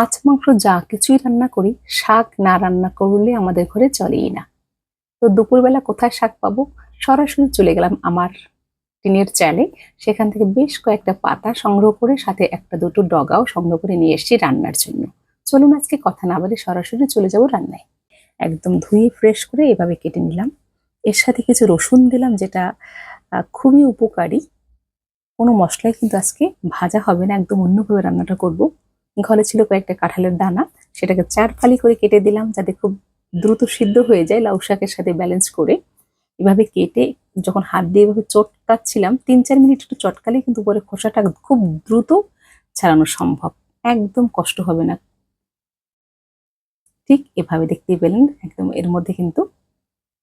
মাছ মাংস যা কিছুই রান্না করি, শাক না রান্না করলে আমাদের ঘরে চলেই না। তো দুপুরবেলা কোথায় শাক পাবো? সরাসরি চলে গেলাম আমার টিনের চালে সেখান থেকে বেশ কয়েকটা পাতা সংগ্রহ করে, সাথে একটা দুটো ডগাও সংগ্রহ করে নিয়ে এসেছি রান্নার জন্য। চলুন আজকে কথা না বলে সরাসরি চলে যাব রান্নায়। একদম ধুয়ে ফ্রেশ করে এভাবে কেটে নিলাম। এর সাথে কিছু রসুন দিলাম, যেটা খুবই উপকারী। কোনো মশলাই কিন্তু আজকে ভাজা হবে না, একদম অন্যভাবে রান্নাটা করব। ঘরে ছিল কয়েকটা কাঁঠালের দানা, সেটাকে চার ফালি করে কেটে দিলাম যাতে খুব দ্রুত সিদ্ধ হয়ে যায় লাউ শাকের সাথে ব্যালেন্স করে। এভাবে কেটে যখন হাত দিয়ে এভাবে চটকাচ্ছিলাম, তিন চার মিনিট একটু চটকালে কিন্তু উপরে খোসাটা খুব দ্রুত ছাড়ানো সম্ভব। একদম কষ্ট হবে না। ঠিক এভাবে দেখতেই পেলেন, একদম এর মধ্যে কিন্তু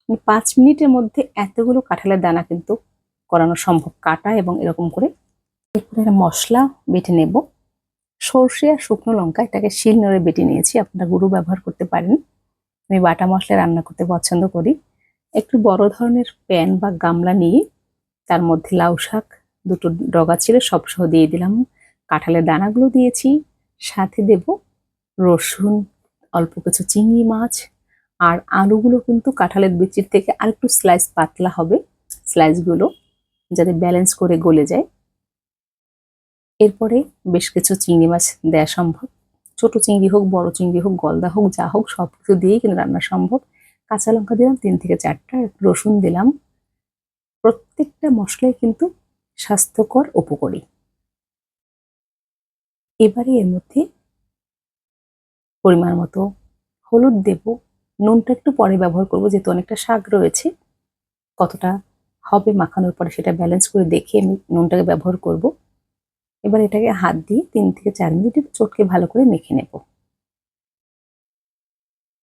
মানে পাঁচ মিনিটের মধ্যে এতগুলো কাঁঠালের দানা কিন্তু করানো সম্ভব। কাটা এবং এরকম করে মশলা বেটে নেব। সর্ষে আর শুকনো লঙ্কা, এটাকে শিল নোড়ে বেটে নিয়েছি, আপনারা গুঁড়ো ব্যবহার করতে পারেন। আমি বাটা মশলা রান্না করতে পছন্দ করি। একটু বড় ধরনের প্যান বা গামলা নিয়ে তার মধ্যে লাউ শাক, দুটো ডগা ছিল সব সহ দিয়ে দিলাম। কাঁঠালের দানাগুলো দিয়েছি, সাথে দেব রসুন, অল্প কিছু চিংড়ি মাছ, আর আলুগুলো কিন্তু কাঁঠালের বিচির থেকে আরেকটু স্লাইস পাতলা হবে। স্লাইসগুলো যাতে ব্যালেন্স করে গলে যায়। এরপরে বেশ কিছু চিংড়ি মাছ দেওয়া সম্ভব। ছোট চিংড়ি হোক, বড় চিংড়ি হোক, গলদা হোক, যা হোক, সব কিছু দিয়েই কিন্তু রান্না সম্ভব। কাঁচা লঙ্কা দিলাম, তিন থেকে চারটা রসুন দিলাম। প্রত্যেকটা মশলাই কিন্তু স্বাস্থ্যকর উপকারী এবারে এর মধ্যে পরিমাণ মতো হলুদ দেব। নুনটা একটু পরে ব্যবহার করব, যেহেতু অনেকটা শাক রয়েছে। কতটা হবে মাখানোর পরে সেটা ব্যালেন্স করে দেখে আমি নুনটাকে ব্যবহার করব। এবার এটাকে হাত দিয়ে তিন থেকে চার মিনিট চটকে ভালো করে মেখে নেব।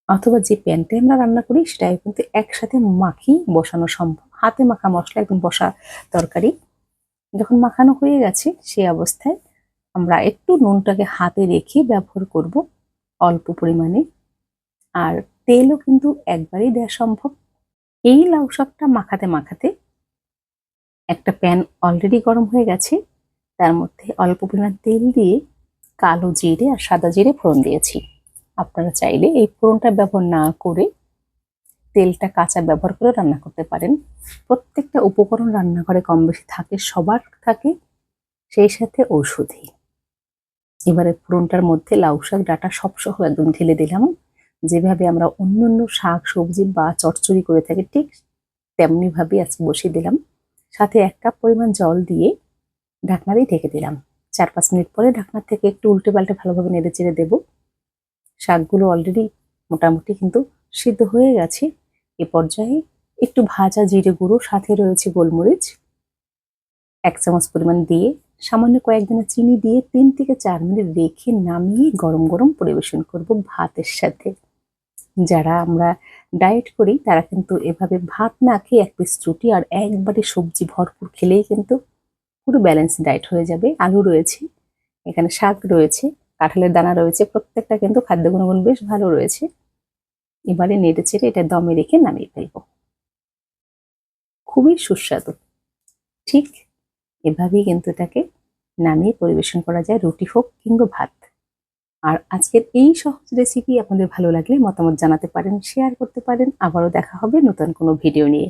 অথবা যে প্যানটায় আমরা রান্না করি সেটাই কিন্তু একসাথে মাখি বসানো সম্ভব। হাতে মাখা মশলা একদম বসা তরকারি। যখন মাখানো হয়ে গেছে সেই অবস্থায় আমরা একটু নুনটাকে হাতে রেখে ব্যবহার করব অল্প পরিমাণে। আর তেলও কিন্তু একবারেই দেওয়া সম্ভব। এই লাউ শাকটা মাখাতে মাখাতে একটা প্যান অলরেডি গরম হয়ে গেছে। তার মধ্যে অল্প পরিমাণ তেল দিয়ে কালো জিরে আর সাদা জিরে ফোড়ন দিয়েছি। আপনারা চাইলে এই ফোড়নটা ব্যবহার না করে তেলটা কাঁচা ব্যবহার করে রান্না করতে পারেন। প্রত্যেকটা উপকরণ রান্নাঘরে কম বেশি থাকে, সবার থাকে, সেই সাথে ঔষধি। এবারে ফোড়নটার মধ্যে লাউ শাক, ডাটা সব সহ একদম ঢেলে দিলাম। যেভাবে আমরা অন্য অন্য শাক, সবজি বা চচ্চড়ি করে থাকি, ঠিক তেমনিভাবেই আজকে বসিয়ে দিলাম। সাথে এক কাপ পরিমাণ জল দিয়ে ঢাকনা দিয়ে ঢেকে দিলাম। চার পাঁচ মিনিট পরে ঢাকনার থেকে একটু উল্টে পাল্টে ভালোভাবে নেড়ে চেড়ে দেবো। শাকগুলো অলরেডি মোটামুটি কিন্তু সিদ্ধ হয়ে গেছে। এ পর্যায়ে একটু ভাজা জিরে গুঁড়ো, সাথে রয়েছে গোলমরিচ। এক চামচ পরিমাণ দিয়ে সামান্য কয়েকদিনের চিনি দিয়ে তিন থেকে চার মিনিট রেখে নামিয়ে গরম গরম পরিবেশন করব ভাতের সাথে। যারা আমরা ডায়েট করি, তারা কিন্তু এভাবে ভাত না খেয়ে এক পিস রুটি আর একবারে সবজি ভরপুর খেলেই কিন্তু পুরো ব্যালেন্স ডায়েট হয়ে যাবে। আলু রয়েছে, এখানে শাক রয়েছে, কাঁঠালের দানা রয়েছে, প্রত্যেকটা কিন্তু খাদ্য গুণগুণ বেশ ভালো রয়েছে। এবারে নেড়ে চেড়ে এটা দমে রেখে নামিয়ে ফেলব। খুবই সুস্বাদু। ঠিক এভাবেই কিন্তু এটাকে নামিয়ে পরিবেশন করা যায়, রুটি হোক কিংবা ভাত। আর আজকের এই সহজ রেসিপি আপনাদের ভালো লাগলে মতামত জানাতে পারেন শেয়ার করতে পারেন। আবারও দেখা হবে নতুন কোনো ভিডিও নিয়ে।